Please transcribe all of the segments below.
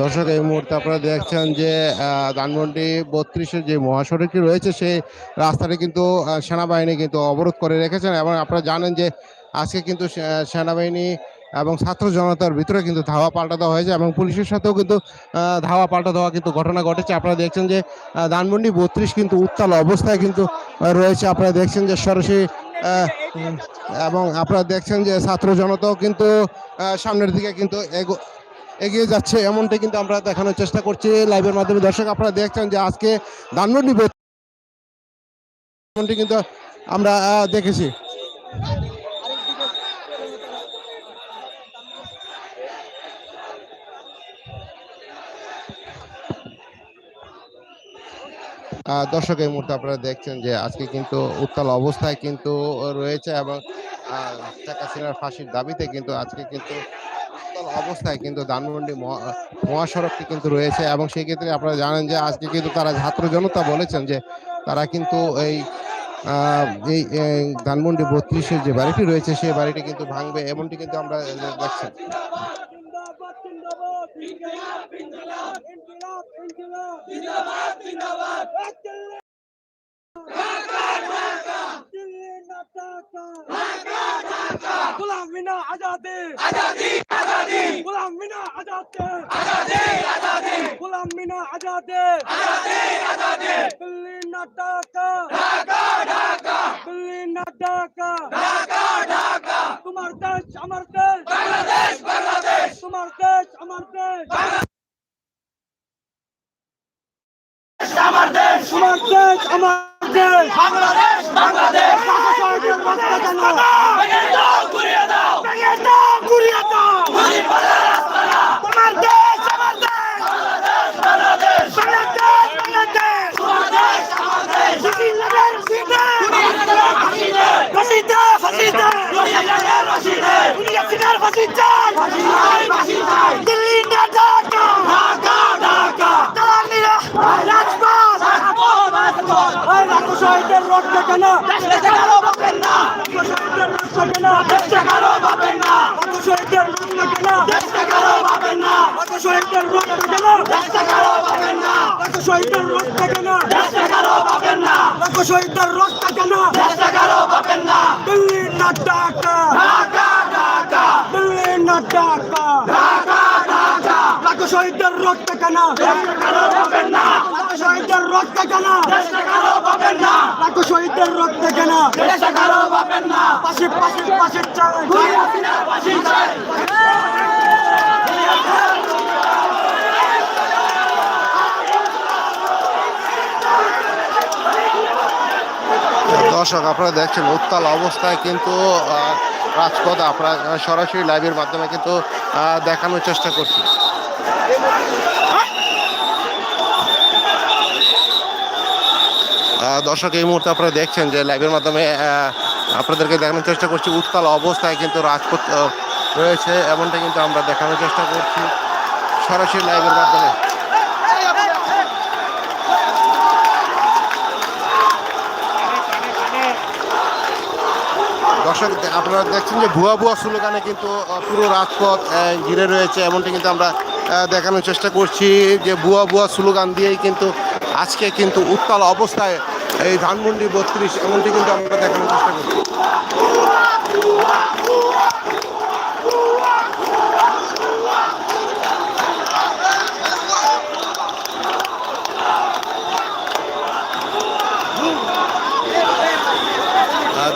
দর্শক, এই মুহূর্তে আপনারা দেখছেন যে ধানমন্ডি বত্রিশের যে মহাসড়কটি রয়েছে, সেই রাস্তাটি কিন্তু সেনাবাহিনী কিন্তু অবরোধ করে রেখেছেন এবং আপনারা জানেন যে আজকে কিন্তু সেনাবাহিনী এবং ছাত্র জনতার ভিতরে কিন্তু ধাওয়া পাল্টা দেওয়া হয়েছে এবং পুলিশের সাথেও কিন্তু ধাওয়া পাল্টা দেওয়া কিন্তু ঘটনা ঘটেছে। আপনারা দেখছেন যে ধানমন্ডি বত্রিশ কিন্তু উত্তাল অবস্থায় কিন্তু রয়েছে। আপনারা দেখছেন যে সরাসরি এবং আপনারা দেখছেন যে ছাত্র জনতাও কিন্তু সামনের দিকে কিন্তু এগো- এগিয়ে যাচ্ছে। এমনটা কিন্তু আমরা দেখানোর চেষ্টা করছি লাইভের মাধ্যমে। দর্শক, আপনারা দেখছেন যে আজকে ধানমন্ডি বে- এমনটি কিন্তু আমরা দেখেছি। দর্শক এই মুহূর্তে আপনারা দেখছেন যে আজকে কিন্তু উত্তাল অবস্থায় কিন্তু রয়েছে এবং শেখ হাসিনার ফাঁসির দাবিতে কিন্তু আজকে কিন্তু উত্তাল অবস্থায় কিন্তু ধানমন্ডি মহাসড়কটি কিন্তু রয়েছে এবং সেই ক্ষেত্রে আপনারা জানেন যে আজকে কিন্তু তারা ছাত্র জনতা বলেছেন যে তারা কিন্তু এই এই ধানমন্ডি বত্রিশের যে বাড়িটি রয়েছে সেই বাড়িটি কিন্তু ভাঙবে এমনটি কিন্তু আমরা দেখছি। जिंदाबाद जिंदाबाद गुलाम बिना आजादी आजादी आजादी गुलाम बिना आजादी आजादी आजादी गुलाम बिना आजादी आजादी आजादी दिल्ली ना ढाका ढाका ढाका दिल्ली ना ढाका ढाका ढाका तुम्हार देश अमर देश बांग्लादेश बांग्लादेश तुम्हार देश अमर देश দেশ আমার দেশ। আমার দেশ আমার দেশ। বাংলাদেশ বাংলাদেশ। সরকার রাস্তা কেন ভেঙে দাও ঘুরিয়ে দাও ভেঙে দাও ঘুরিয়ে দাও তোমার দেশ আমার দেশ বাংলাদেশ বাংলাদেশ বাংলাদেশ তোমার দেশ আমার দেশ রশিদের রশিদের রশিদে রশিদে রশিদে রশিদে দুনিয়া সিনার ফাঁসি চাই ফাঁসি চাই ফাঁসি চাই দিল্লি না ঢাকা ঢাকা ঢাকা তালামিরা রাজপথ রাজপথ রাজপথ ওই রাখো রোড থেকে না। শহীদের রোড থেকে না। শহীদের রোড থেকে না। রোড থেকে না। দিল্লি না ঢাকা। দিল্লি না রাখো শহীদের রাখো শহীদের না পাশে পাশে পাশে দর্শক, আপনারা দেখছেন উত্তাল অবস্থায় কিন্তু রাজপথ আপনারা সরাসরি লাইভের মাধ্যমে কিন্তু দেখানোর চেষ্টা করছি। দর্শক, এই মুহূর্তে আপনারা দেখছেন যে লাইভের মাধ্যমে আপনাদেরকে দেখানোর চেষ্টা করছি। উত্তাল অবস্থায় কিন্তু রাজপথ রয়েছে। এমনটা কিন্তু আমরা দেখানোর চেষ্টা করছি। সরাসরি লাইভের মাধ্যমে। দর্শক, আপনারা দেখছেন যে ভুয়া ভুয়া স্লোগানে কিন্তু পুরো রাজপথ ঘিরে রয়েছে। এমনটি কিন্তু আমরা দেখানোর চেষ্টা করছি যে ভুয়া ভুয়া স্লোগান দিয়েই কিন্তু আজকে কিন্তু উত্তাল অবস্থায় এই ধানমন্ডি বত্রিশ, এমনটি কিন্তু আমরা দেখানোর চেষ্টা করছি।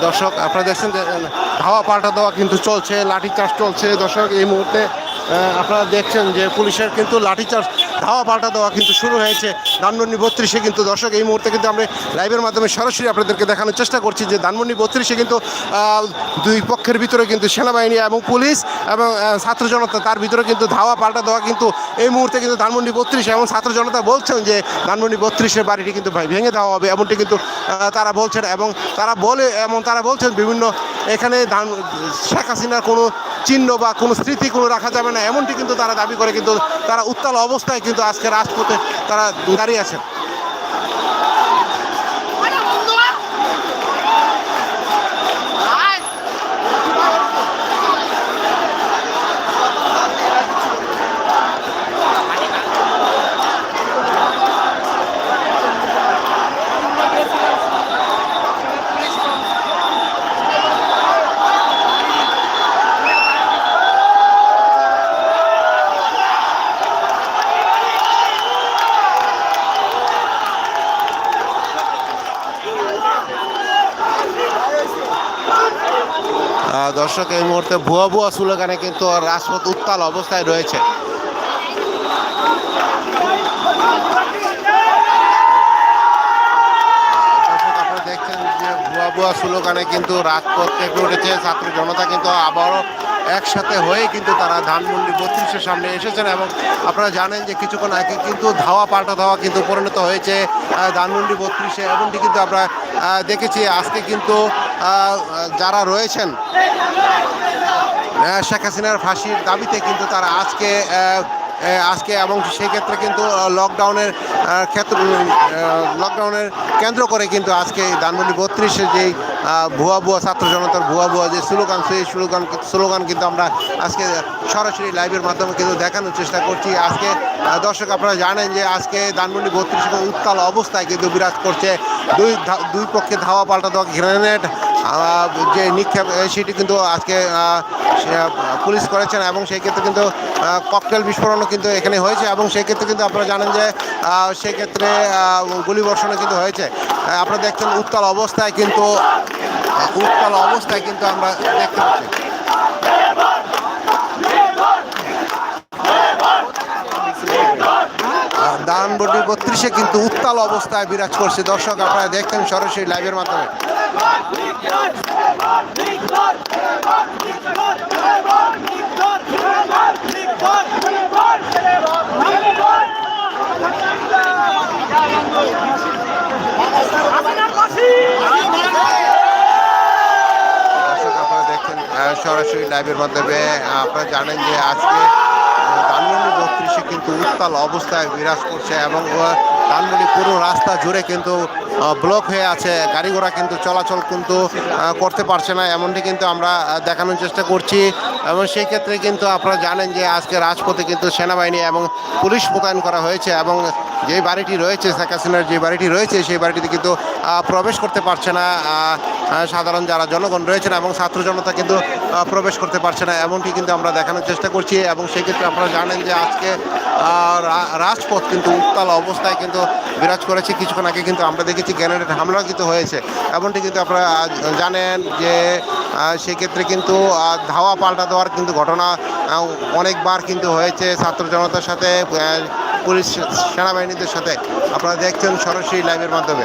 দর্শক, আপনারা দেখছেন ধাওয়া পাল্টা দেওয়া কিন্তু চলছে লাঠিচার্জ চলছে। দর্শক, এই মুহূর্তে আপনারা দেখছেন যে পুলিশের কিন্তু লাঠিচার্জ, ধাওয়া পাল্টা দেওয়া কিন্তু শুরু হয়েছে। ধানমন্ডি বত্রিশে কিন্তু দর্শক, এই মুহূর্তে কিন্তু আমরা লাইভের মাধ্যমে সরাসরি আপনাদেরকে দেখানোর চেষ্টা করছি যে ধানমন্ডি বত্রিশে কিন্তু দুই পক্ষের ভিতরে কিন্তু সেনাবাহিনী এবং পুলিশ এবং ছাত্র জনতা তার ভিতরে কিন্তু ধাওয়া পাল্টা দেওয়া কিন্তু এই মুহূর্তে কিন্তু ধানমন্ডি বত্রিশ এবং ছাত্র জনতা বলছেন যে ধানমন্ডি বত্রিশের বাড়িটি কিন্তু ভেঙে দেওয়া হবে এমনটি কিন্তু তারা বলছেন এবং তারা বলে এমন তারা বলছেন বিভিন্ন এখানে ধান শেখ হাসিনার কোনো চিহ্ন বা কোনো স্মৃতি কোনো রাখা যাবে না। এমনটি কিন্তু তারা দাবি করে, কিন্তু তারা উত্তাল অবস্থায় কিন্তু আজকে রাজপথে তারা দাঁড়িয়ে আছেন। দর্শক, এই মুহূর্তে ভুয়া ভুয়া স্লোগানে কিন্তু রাজপথ উত্তাল অবস্থায় রয়েছে। দেখছেন যে ভুয়া ভুয়া স্লোগানে কিন্তু রাজপথ থেকে উঠেছে। ছাত্র জনতা কিন্তু আবারও একসাথে হয়ে কিন্তু তারা ধানমন্ডি বত্রিশের সামনে এসেছেন এবং আপনারা জানেন যে কিছুক্ষণ আগে কিন্তু ধাওয়া, পাল্টা ধাওয়া কিন্তু পরিণত হয়েছে ধানমন্ডি বত্রিশে এমনটি কিন্তু আমরা দেখেছি। আজকে কিন্তু যারা রয়েছেন শেখ হাসিনার ফাঁসির দাবিতে কিন্তু তারা আজকে আজকে এবং সেই ক্ষেত্রে কিন্তু লকডাউনের ক্ষেত্র লকডাউনের কেন্দ্র করে কিন্তু আজকে ধানমন্ডি বত্রিশের যেই ভুয়া ভুয়া ছাত্র জনতার ভুয়া ভুয়া যে স্লোগান, সেই স্লোগান স্লোগান কিন্তু আমরা আজকে সরাসরি লাইভের মাধ্যমে কিন্তু দেখানোর চেষ্টা করছি। আজকে দর্শক আপনারা জানেন যে আজকে ধানমন্ডি বত্রিশ উত্তাল অবস্থায় কিন্তু বিরাজ করছে। দুই দুই পক্ষে ধাওয়া পাল্টা দেওয়া গ্রেনেড যে নিক্ষেপ সেটি কিন্তু আজকে পুলিশ করেছেন এবং সেই ক্ষেত্রে কিন্তু ককটেল বিস্ফোরণও কিন্তু এখানে হয়েছে এবং সেই ক্ষেত্রে কিন্তু আপনারা জানেন যে সেই ক্ষেত্রে গুলিবর্ষণও কিন্তু হয়েছে। আপনারা দেখছেন উত্তাল অবস্থায় কিন্তু, উত্তাল অবস্থায় কিন্তু আমরা দেখতে পাচ্ছি। দানবডি বত্রিশে, কিন্তু উত্তাল অবস্থায় বিরাজ করছে। দর্শক, আপনারা দেখছেন সরাসরি লাইভের মাধ্যমে। সরাসরি লাইভের মাধ্যমে, আপনারা জানেন যে আজকে ধানমন্ডি বত্রিশে কিন্তু উত্তাল অবস্থায় বিরাজ করছে এবং ধানমন্ডি পুরো রাস্তা জুড়ে কিন্তু ব্লক হয়ে আছে। গাড়ি ঘোড়া কিন্তু চলাচল কিন্তু করতে পারছে না। এমনটি কিন্তু আমরা দেখানোর চেষ্টা করছি। এবং সেই ক্ষেত্রে কিন্তু আপনারা জানেন যে আজকে রাজপথে কিন্তু সেনাবাহিনী এবং পুলিশ মোতায়েন করা হয়েছে এবং যে বাড়িটি রয়েছে, শেখ হাসিনার যে বাড়িটি রয়েছে, সেই বাড়িটিতে কিন্তু প্রবেশ করতে পারছে না। সাধারণ যারা জনগণ রয়েছেন এবং ছাত্র জনতা কিন্তু প্রবেশ করতে পারছে না। এমনটি কিন্তু আমরা দেখানোর চেষ্টা করছি এবং সেক্ষেত্রে আপনারা জানেন যে আজকে রাজপথ কিন্তু উত্তাল অবস্থায় কিন্তু বিরাজ করেছে। কিছুক্ষণ আগে কিন্তু আমরা দেখেছি গ্রেনেড হামলা কিন্তু হয়েছে। এমনটি কিন্তু আপনারা জানেন যে সেক্ষেত্রে কিন্তু ধাওয়া পাল্টা দেওয়ার কিন্তু ঘটনা অনেকবার কিন্তু হয়েছে ছাত্র জনতার সাথে পুলিশ সেনাবাহিনীদের সাথে। আপনারা দেখছেন সরাসরি লাইভের মাধ্যমে।